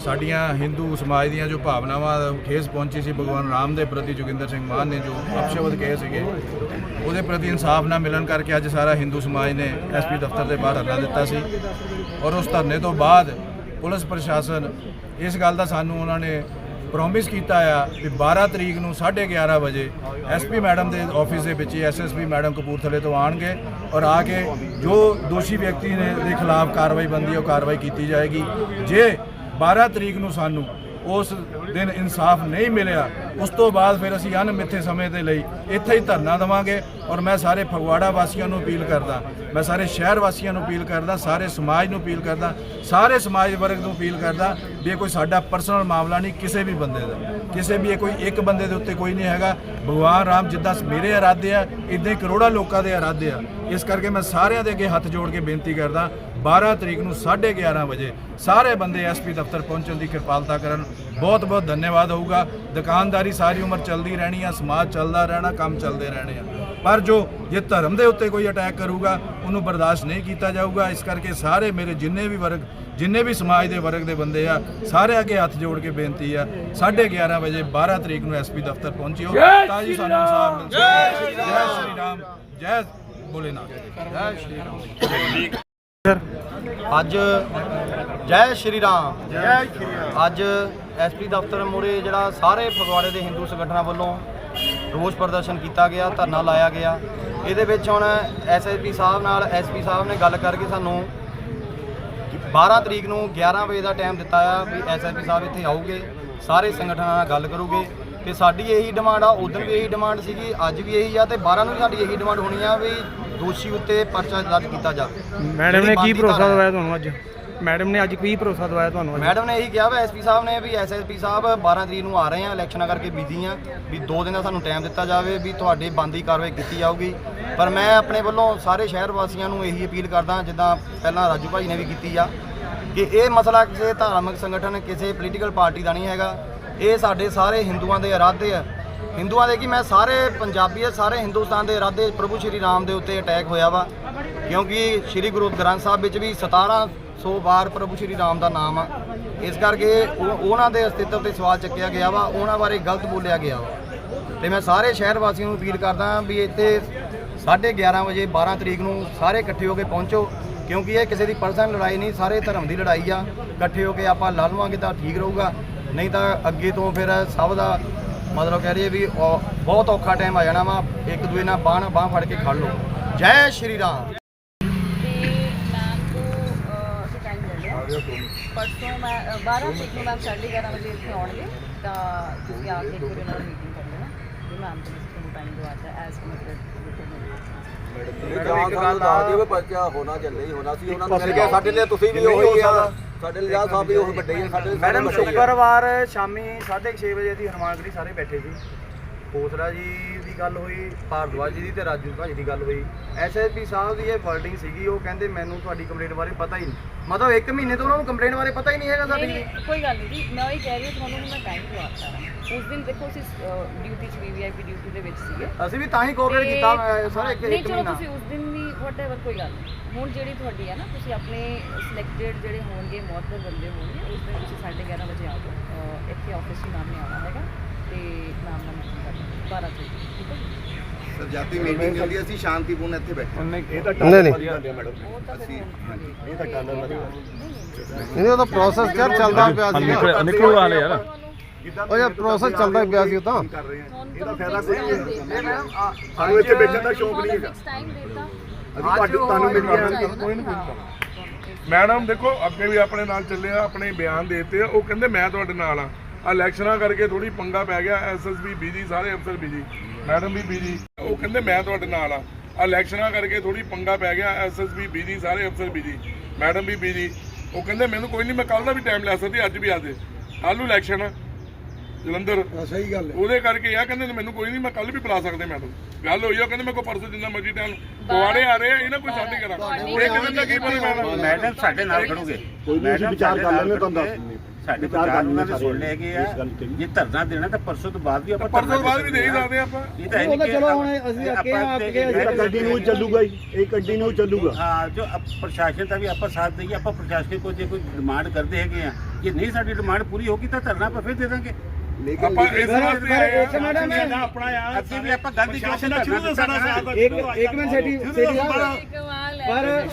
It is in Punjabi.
ਸਾਡੀਆਂ ਹਿੰਦੂ ਸਮਾਜ ਦੀਆਂ ਜੋ ਭਾਵਨਾਵਾਂ ਖੇਸ ਪਹੁੰਚੀ ਸੀ, ਭਗਵਾਨ ਰਾਮ ਦੇ ਪ੍ਰਤੀ ਜੋਗਿੰਦਰ ਸਿੰਘ ਮਾਨ ਨੇ ਜੋ ਅਪਸ਼ਬਦ ਕਹੇ ਸੀਗੇ, ਉਹਦੇ ਪ੍ਰਤੀ ਇਨਸਾਫ ਨਾ ਮਿਲਣ ਕਰਕੇ ਅੱਜ ਸਾਰਾ ਹਿੰਦੂ ਸਮਾਜ ਨੇ ਐਸਪੀ ਦਫ਼ਤਰ ਦੇ ਬਾਹਰ ਹੱਲਾ ਦਿੱਤਾ ਸੀ। ਔਰ ਉਸ ਧਰਨੇ ਤੋਂ ਬਾਅਦ ਪੁਲਿਸ ਪ੍ਰਸ਼ਾਸਨ ਇਸ ਗੱਲ ਦਾ ਸਾਨੂੰ ਉਹਨਾਂ ਨੇ ਪ੍ਰੋਮਿਸ ਕੀਤਾ ਆ ਕਿ 12 ਤਰੀਕ ਨੂੰ 11:30 ਵਜੇ ਐਸਪੀ ਮੈਡਮ ਦੇ ਆਫਿਸ ਦੇ ਵਿੱਚ ਐਸਐਸਪੀ ਮੈਡਮ ਕਪੂਰਥਲੇ ਤੋਂ ਆਣਗੇ ਔਰ ਆ ਕੇ ਜੋ ਦੋਸ਼ੀ ਵਿਅਕਤੀ ਨੇ ਦੇ ਖਿਲਾਫ ਕਾਰਵਾਈ ਬੰਦੀ ਉਹ ਕਾਰਵਾਈ ਕੀਤੀ ਜਾਏਗੀ। ਜੇ 12 ਤਰੀਕ ਨੂੰ ਸਾਨੂੰ ਉਸ ਦਿਨ ਇਨਸਾਫ ਨਹੀਂ ਮਿਲਿਆ। ਉਸ ਤੋਂ ਬਾਅਦ ਫਿਰ ਅਸੀਂ ਅਣਮਿੱਥੇ ਸਮੇਂ ਦੇ ਲਈ ਇੱਥੇ ਹੀ ਧਰਨਾ ਦੇਵਾਂਗੇ ਔਰ ਮੈਂ ਸਾਰੇ ਫਗਵਾੜਾ ਵਾਸੀਆਂ ਨੂੰ ਅਪੀਲ ਕਰਦਾ, ਮੈਂ ਸਾਰੇ ਸ਼ਹਿਰ ਵਾਸੀਆਂ ਨੂੰ ਅਪੀਲ ਕਰਦਾ, ਸਾਰੇ ਸਮਾਜ ਨੂੰ ਅਪੀਲ ਕਰਦਾ, ਸਾਰੇ ਸਮਾਜ ਵਰਗ ਨੂੰ ਅਪੀਲ ਕਰਦਾ ਵੀ ਇਹ ਕੋਈ ਸਾਡਾ ਪਰਸਨਲ ਮਾਮਲਾ ਨਹੀਂ, ਕਿਸੇ ਵੀ ਬੰਦੇ ਦਾ। ਕਿਸੇ ਵੀ ਇਹ ਕੋਈ ਇੱਕ ਬੰਦੇ ਦੇ ਉੱਤੇ ਕੋਈ ਨਹੀਂ ਹੈਗਾ। ਭਗਵਾਨ ਰਾਮ ਜਿੱਦਾਂ ਮੇਰੇ ਇਰਾਦੇ ਆ, ਇਦਾਂ ਹੀ ਕਰੋੜਾਂ ਲੋਕਾਂ ਦੇ ਇਰਾਦੇ ਆ। ਇਸ ਕਰਕੇ ਮੈਂ ਸਾਰਿਆਂ ਦੇ ਅੱਗੇ ਹੱਥ ਜੋੜ ਕੇ ਬੇਨਤੀ ਕਰਦਾ 12 ਤਰੀਕ ਨੂੰ 11:30 ਵਜੇ ਸਾਰੇ ਬੰਦੇ ਐਸਪੀ ਦਫ਼ਤਰ ਪਹੁੰਚਣ ਦੀ ਕਿਰਪਾਲਤਾ ਕਰਨ। ਬਹੁਤ ਬਹੁਤ ਧੰਨਵਾਦ ਹੋਊਗਾ। ਦੁਕਾਨਦਾਰੀ ਸਾਰੀ ਉਮਰ ਚੱਲਦੀ ਰਹਿਣੀ ਆ ਸਮਾਜ ਚੱਲਦਾ ਰਹਿਣਾ ਕੰਮ ਚੱਲਦੇ ਰਹਿਣੇ ਆ। ਪਰ ਜੋ ਜੇ ਧਰਮ ਦੇ ਉੱਤੇ ਕੋਈ ਅਟੈਕ ਕਰੂਗਾ ਉਹਨੂੰ ਬਰਦਾਸ਼ਤ ਨਹੀਂ ਕੀਤਾ ਜਾਊਗਾ। ਇਸ ਕਰਕੇ ਸਾਰੇ ਮੇਰੇ ਜਿੰਨੇ ਵੀ ਵਰਗ ਜਿੰਨੇ ਵੀ ਸਮਾਜ ਦੇ ਵਰਗ ਦੇ ਬੰਦੇ ਆ ਸਾਰੇ ਅੱਗੇ ਹੱਥ ਜੋੜ ਕੇ ਬੇਨਤੀ ਆ 11:30 ਵਜੇ 12 ਤਰੀਕ ਨੂੰ ਐਸਪੀ ਦਫ਼ਤਰ ਪਹੁੰਚਿਓ। ਤਾਂ ਜੀ ਸਾਨੂੰ ਇਨਸਾਫ ਮਿਲ ਸਕੇ ਜੈ ਸ਼੍ਰੀ ਰਾਮ। ਜੈ ਭੋਲੇਨਾਥ ਜੈ ਸ਼੍ਰੀ ਰਾਮ ਅੱਜ ਜੈ ਸ਼੍ਰੀ ਰਾਮ। ਜੈ ਸ਼੍ਰੀ ਰਾਮ ਅੱਜ ਐਸਪੀ ਦਫ਼ਤਰ ਮੂਹਰੇ ਜਿਹੜਾ ਸਾਰੇ ਫਗਵਾੜੇ ਦੇ ਹਿੰਦੂ ਸੰਗਠਨਾਂ ਵੱਲੋਂ ਰੋਸ ਪ੍ਰਦਰਸ਼ਨ ਕੀਤਾ ਗਿਆ, ਧਰਨਾ ਲਾਇਆ ਗਿਆ। ਇਹਦੇ ਵਿੱਚ ਹੁਣ ਐਸਐਸਪੀ ਸਾਹਿਬ ਨਾਲ ਐਸਪੀ ਸਾਹਿਬ ਨੇ ਗੱਲ ਕਰਕੇ ਸਾਨੂੰ 12 ਤਰੀਕ ਨੂੰ 11 ਵਜੇ ਦਾ ਟਾਈਮ ਦਿੱਤਾ ਆ ਵੀ ਐਸਐਸਪੀ ਸਾਹਿਬ ਇੱਥੇ ਆਉਗੇ, ਸਾਰੇ ਸੰਗਠਨਾਂ ਨਾਲ ਗੱਲ ਕਰੂਗੇ। ਤੇ ਸਾਡੀ ਇਹੀ ਡਿਮਾਂਡ ਆ, ਉਦੋਂ ਵੀ ਇਹੀ ਡਿਮਾਂਡ ਸੀਗੀ, ਅੱਜ ਵੀ ਇਹੀ ਆ ਤੇ 12 ਨੂੰ ਵੀ ਸਾਡੀ ਇਹੀ ਡਿਮਾਂਡ ਹੋਣੀ ਆ ਵੀ ਦੋਸ਼ੀ ਉੱਤੇ ਪਰਚਾ ਦਰਜ ਕੀਤਾ ਜਾਵੇ ਮੈਡਮ ਨੇ ਕੀ ਭਰੋਸਾ। ਦਵਾਇਆ ਤੁਹਾਨੂੰ ਅੱਜ? ਮੈਡਮ ਨੇ ਅੱਜ ਕੀ ਭਰੋਸਾ ਦਵਾਇਆ ਤੁਹਾਨੂੰ ਅੱਜ? ਮੈਡਮ ਨੇ ਇਹੀ ਕਿਹਾ ਵਾ ਐਸਪੀ ਸਾਹਿਬ ਨੇ ਵੀ ਐਸਐਸਪੀ ਸਾਹਿਬ 12 ਤਰੀਕ ਨੂੰ ਆ ਰਹੇ ਆ ਇਲੈਕਸ਼ਨਾਂ ਕਰਕੇ ਬਿਜ਼ੀ ਆ ਵੀ 2 ਦਿਨ ਦਾ ਸਾਨੂੰ ਟਾਈਮ ਦਿੱਤਾ ਜਾਵੇ ਵੀ ਤੁਹਾਡੇ ਬੰਦੀ ਕਾਰਵਾਈ ਕੀਤੀ ਜਾਊਗੀ। ਪਰ ਮੈਂ ਆਪਣੇ ਵੱਲੋਂ ਸਾਰੇ ਸ਼ਹਿਰ ਵਾਸੀਆਂ ਨੂੰ ਇਹੀ ਅਪੀਲ ਕਰਦਾ ਜਿੱਦਾਂ ਪਹਿਲਾਂ ਰਾਜੂ ਭਾਈ ਨੇ ਵੀ ਕੀਤੀ ਆ ਕਿ ਇਹ ਮਸਲਾ ਕਿਸੇ ਧਾਰਮਿਕ ਸੰਗਠਨ ਕਿਸੇ ਪੋਲੀਟੀਕਲ ਪਾਰਟੀ ਦਾ ਨਹੀਂ ਹੈਗਾ। ਇਹ ਸਾਡੇ ਸਾਰੇ ਹਿੰਦੂਆਂ ਦੇ ਇਰਾਦੇ ਆ। ਹਿੰਦੂਆਂ ਦੇ ਕੀ ਮੈਂ ਸਾਰੇ ਪੰਜਾਬੀ ਆ, ਸਾਰੇ ਹਿੰਦੁਸਤਾਨ ਦੇ ਇਰਾਦੇ ਪ੍ਰਭੂ ਸ਼੍ਰੀ ਰਾਮ ਦੇ ਉੱਤੇ ਅਟੈਕ ਹੋਇਆ ਵਾ। ਕਿਉਂਕਿ ਸ਼੍ਰੀ ਗੁਰੂ ਗ੍ਰੰਥ ਸਾਹਿਬ ਵਿੱਚ ਵੀ 1700 ਵਾਰ ਪ੍ਰਭੂ ਸ਼੍ਰੀ ਰਾਮ ਦਾ ਨਾਮ ਆ। ਇਸ ਕਰਕੇ ਉਹ- ਉਹਨਾਂ ਦੇ ਅਸਤਿਤਵ ਤੇ ਸਵਾਲ ਚੱਕਿਆ ਗਿਆ ਵਾ, ਉਹਨਾਂ ਬਾਰੇ ਗਲਤ ਬੋਲਿਆ ਗਿਆ ਵਾ। ਤੇ ਮੈਂ ਸਾਰੇ ਸ਼ਹਿਰ ਵਾਸੀਆਂ ਨੂੰ ਅਪੀਲ ਕਰਦਾ ਵੀ ਇੱਥੇ 11:30 ਵਜੇ 12 ਤਰੀਕ ਨੂੰ ਸਾਰੇ ਇਕੱਠੇ ਹੋ ਕੇ ਪਹੁੰਚੋ, ਕਿਉਂਕਿ ਇਹ ਕਿਸੇ ਦੀ ਪਰਸਨਲ ਲੜਾਈ ਨਹੀਂ, ਸਾਰੇ ਧਰਮ ਦੀ ਲੜਾਈ ਆ। ਇਕੱਠੇ ਹੋ ਕੇ ਆਪਾਂ ਲੜ ਲਵਾਂਗੇ ਤਾਂ ਠੀਕ ਰਹੂਗਾ, ਨਹੀਂ ਤਾਂ ਅੱਗੇ ਤੋਂ ਫਿਰ ਸਭ ਦਾ ਮਤਲਬ ਕਹਿ ਰਹੀ ਵੀ ਔ- ਬਹੁਤ ਔਖਾ ਟਾਈਮ ਆ ਜਾਣਾ ਵਾ। ਇੱਕ ਦੂਏ ਨਾਲ ਬਾਹ ਬਾਹ ਫੜ ਕੇ ਖੜ ਲਓ। ਜੈ ਸ਼੍ਰੀ ਰਾਮ। ਤੇ ਮੈਮ ਤੋਂ ਅਹ, ਅਸੀਂ ਟਾਈਮ ਲੈ ਲਿਆ। ਪਰਸੋਂ ਮੈਂ ਅਹ, 12 ਤਰੀਕ ਨੂੰ ਮੈਮ 11:30 ਵਜੇ ਇੱਥੇ ਆਉਣਗੇ। ਤਾਂ ਤੁਸੀਂ ਆ ਕੇ ਇੱਕ ਵਾਰੀ ਉਹਨਾਂ ਨਾਲ ਮੀਟਿੰਗ ਕਰ ਲੈਣਾ। ਵੀ ਮੈਮ ਤੋਂ ਤੁਹਾਨੂੰ ਟਾਈਮ ਦਵਾਤਾ ਐਸ ਕਮਿਟਡ ਜਾਂ ਸਾਨੂੰ ਦੱਸ ਦਿਓ ਵੀ ਪਰਚਾ ਹੋਣਾ ਚੱਲੇ ਹੀ ਹੋਣਾ। ਸੀ ਉਹਨਾਂ ਨੂੰ ਮਿਲ ਗਿਆ ਸਾਡੇ ਲਈ ਤੁਸੀਂ ਵੀ ਉਹੀ ਆ। ਸਾਡੇ ਲਈ ਆ ਸਾਹਿਬ ਵੀ ਉਹ ਵੱਡੇ ਹੀ ਆ, ਸਾਡੇ ਮੈਡਮ। ਸ਼ੁੱਕਰਵਾਰ ਸ਼ਾਮੀ 6:30 ਵਜੇ ਦੀ ਹਨੂਮਾਨਗੜੀ ਸਾਰੇ ਬੈਠੇ ਸੀ ਕੋਸਲਾ ਜੀ ਦੀ ਗੱਲ ਹੋਈ ਭਾਰਦਵਾਜ ਜੀ ਦੀ ਤੇ ਰਾਜੂ ਭਾਜੀ ਦੀ ਗੱਲ ਹੋਈ। ਐਸਐਸਪੀ ਸਾਹਿਬ ਦੀ ਇਹ ਵਰਡਿੰਗ ਸੀਗੀ ਉਹ ਕਹਿੰਦੇ ਮੈਨੂੰ ਤੁਹਾਡੀ ਕੰਪਲੇਂਟ ਬਾਰੇ ਪਤਾ ਹੀ ਨਹੀਂ। ਮਤਲਬ 1 ਮਹੀਨੇ ਤੋਂ ਉਹਨਾਂ ਨੂੰ ਕੰਪਲੇਂਟ ਬਾਰੇ ਪਤਾ ਹੀ ਨਹੀਂ ਹੈਗਾ ਸਾਡੀ। ਨਹੀਂ ਨਹੀਂ, ਕੋਈ ਗੱਲ ਨਹੀਂ ਜੀ ਮੈਂ ਉਹੀ ਕਹਿ ਰਹੀ ਹਾਂ ਤੁਹਾਨੂੰ ਹੁਣ ਮੈਂ ਟਾਈਮ ਦਵਾਤਾ ਉਸ ਦਿਨ ਦੇਖੋ ਅਸੀਂ ਡਿਊਟੀ ਚ ਵੀਵੀਆਈਪੀ ਡਿਊਟੀ ਦੇ ਵਿੱਚ ਸੀਗੇ। ਅਸੀਂ ਵੀ ਤਾਂ ਹੀ ਕੋਆਪਰੇਟ ਤੇ- ਕੀਤਾ ਅਹ, ਸਰ ਇੱਕ ਨਹੀਂ ਇੱਕ ਚਲੋ ਮਹੀਨਾ। ਤੁਸੀਂ ਉਸ ਦਿਨ ਵੀ ਵਟਐਵਰ ਕੋਈ ਗੱਲ ਨਹੀਂ। ਹੁਣ ਜਿਹੜੀ ਤੁਹਾਡੀ ਹੈ ਨਾ ਤੁਸੀਂ ਆਪਣੇ ਸਿਲੈਕਟਡ ਜਿਹੜੇ ਹੋਣਗੇ ਮੌਤਬਰ ਬੰਦੇ ਹੋਣਗੇ ਉਸ ਦਿਨ ਤੁਸੀਂ 11:30 ਵਜੇ ਆ ਜਾਓ। ਅਹ, ਇੱਥੇ ਆਫਿਸ ਨਾਮ ਨੇ ਆਉਣਾ ਹੈਗਾ। ਤੇ ਨਾਮ ਨਾਲ ਮੀਟਿੰਗ ਕਰ ਲਓ 12 ਤਰੀਕ ਨੂੰ, ਠੀਕ ਹੈ ਜੀ? ਸਰ ਜਾਤੀ ਮੀਟਿੰਗ ਚੱਲਦੀ ਅਸੀਂ ਸ਼ਾਂਤੀਪੂਰਨ ਇੱਥੇ ਬੈਠੇ ਇਹ ਤਾਂ ਨਹੀਂ ਨਹੀਂ। ਉਹ ਤਾਂ ਫਿਰ ਹੁਣ ਇਹ ਤਾਂ ਗੱਲ ਨਹੀਂ ਨਹੀਂ। ਨਹੀਂ ਉਹ ਤਾਂ ਪ੍ਰੋਸੈਸ ਯਾਰ ਚੱਲਦਾ ਪਿਆ ਸੀ। ਨਿਕਲੂ ਵਾਲੇ ਯਾਰ। ਉਹ ਯਾਰ ਪ੍ਰੋਸੈਸ ਚੱਲਦਾ ਪਿਆ ਸੀ ਉਹ ਤਾਂ। ਇਹਦਾ ਫਾਇਦਾ ਕੋਈ ਨਹੀਂ। ਸਾਨੂੰ ਇੱਥੇ ਬੈਠਣ ਦਾ ਸ਼ੌਂਕ ਨਹੀਂ ਹੈਗਾ। ਟਾਈਮ ਦੇਤਾ। ਅਸੀਂ ਤੁਹਾਨੂੰ ਮਿਲ ਗਿਆ ਕੋਈ ਨਹੀਂ ਮੈਡਮ ਦੇਖੋ ਅੱਗੇ ਵੀ ਆਪਣੇ ਨਾਲ ਚੱਲੇ ਆ ਆਪਣੇ ਬਿਆਨ ਦੇਤੇ ਆ। ਉਹ ਕਹਿੰਦੇ ਮੈਂ ਤੁਹਾਡੇ ਨਾਲ ਆ। ਇਲੈਕਸ਼ਨਾਂ ਕਰਕੇ ਥੋੜੀ ਪੰਗਾ ਪੈ ਗਿਆ ਐਸਐਸਬੀ ਬੀਜੀ ਸਾਰੇ ਅਫਸਰ ਬੀਜੀ ਮੈਡਮ ਵੀ ਬੀਜੀ ਉਹ ਕਹਿੰਦੇ ਮੈਂ ਤੁਹਾਡੇ ਨਾਲ ਆ। ਇਲੈਕਸ਼ਨਾਂ ਕਰਕੇ ਥੋੜੀ ਪੰਗਾ ਪੈ ਗਿਆ ਐਸਐਸਬੀ ਬੀਜੀ ਸਾਰੇ ਅਫਸਰ ਬੀਜੀ ਮੈਡਮ ਵੀ ਬੀਜੀ ਉਹ ਕਹਿੰਦੇ ਮੈਨੂੰ ਕੋਈ ਨਹੀਂ ਮੈਂ ਕੱਲ ਦਾ ਵੀ ਟਾਈਮ ਲੈ ਸਕਦੀ ਅੱਜ ਵੀ ਆ ਦੇ ਕੱਲ੍ਹ ਨੂੰ ਇਲੈਕਸ਼ਨ ਆ ਜਲੰਧਰ। ਸਹੀ ਗੱਲ ਉਹਦੇ ਕਰਕੇ ਆ ਕਹਿੰਦੇ ਮੈਨੂੰ ਕੋਈ ਨਹੀਂ ਮੈਂ ਕੱਲ ਵੀ ਬੁਲਾ ਸਕਦੇ ਮੈਡਮ। ਗੱਲ ਹੋਈ ਆ ਕਹਿੰਦੇ ਮੇਰੇ ਕੋਲ ਪਰਸੋਂ ਜਿੰਨਾ ਮਰਜ਼ੀ ਟਾਈਮ ਕੁਆੜੇ ਆ ਰਹੇ ਆ ਇਹਨਾਂ ਕੋਈ ਸਾਡੀ ਕਰਾਂ ਇੱਕ ਦਿਨ ਦਾ ਕੀ ਪਤਾ ਮੈਡਮ? ਮੈਡਮ ਸਾਡੇ ਨਾਲ ਖੜੋਗੇ। ਕੋਈ ਵਿਚਾਰ ਕਰ ਲੈਣੇ ਤੁਹਾਨੂੰ ਦੱਸ ਦਿੰਦੇ। ਸਾਡੇ ਵਿਚਾਰ ਉਹਨਾਂ ਦੇ ਸੁਣ ਲਏ ਗਏ ਆ। ਜੇ ਧਰਨਾ ਦੇਣਾ ਤਾਂ ਪਰਸੋਂ ਤੋਂ ਬਾਅਦ ਵੀ ਆਪਾਂ ਪਰਸੋਂ ਧਰਨਾ ਬਾਅਦ ਵੀ ਦੇ ਹੀ ਸਕਦੇ ਆਪਾਂ। ਇਹ ਤਾਂ ਹੈ ਨਹੀਂ ਚਲੋ ਹੁਣ ਅਸੀਂ ਅੱਗੇ ਇਹ ਕੰਟੀਨਿਊ ਚੱਲੂਗਾ ਹੀ ਇਹ ਕੰਟੀਨਿਊ ਚੱਲੂਗਾ। ਹਾਂ ਜੋ ਪ੍ਰਸ਼ਾਸਨ ਦਾ ਵੀ ਆਪਾਂ ਸਾਥ ਦਈਏ ਆਪਾਂ ਪ੍ਰਸ਼ਾਸਨ ਕੋਲ ਜੇ ਕੋਈ ਡਿਮਾਂਡ ਕਰਦੇ ਹੈਗੇ ਆ। ਜੇ ਨਹੀਂ ਸਾਡੀ ਡਿਮਾਂਡ ਪੂਰੀ ਹੋਗੀ ਤਾਂ ਧਰਨਾ ਆਪਾਂ ਫਿਰ ਦੇ ਦਾਂਗੇ। ਆਪਾਂ ਇਸ ਵਾਸਤੇ ਆਏ ਆ ਅਸੀਂ ਵੀ ਆਪਾਂ ਗਾਂਧੀ ਚੌਕ ਤੇ ਧਰਨਾ ਦਿੱਤਾ ਨਾ ਇੱਕ ਇੱਕ ਮਿੰਟ ਸੈਟੀ ਸੈਟੀ ਕਮਾਲ ਹੈ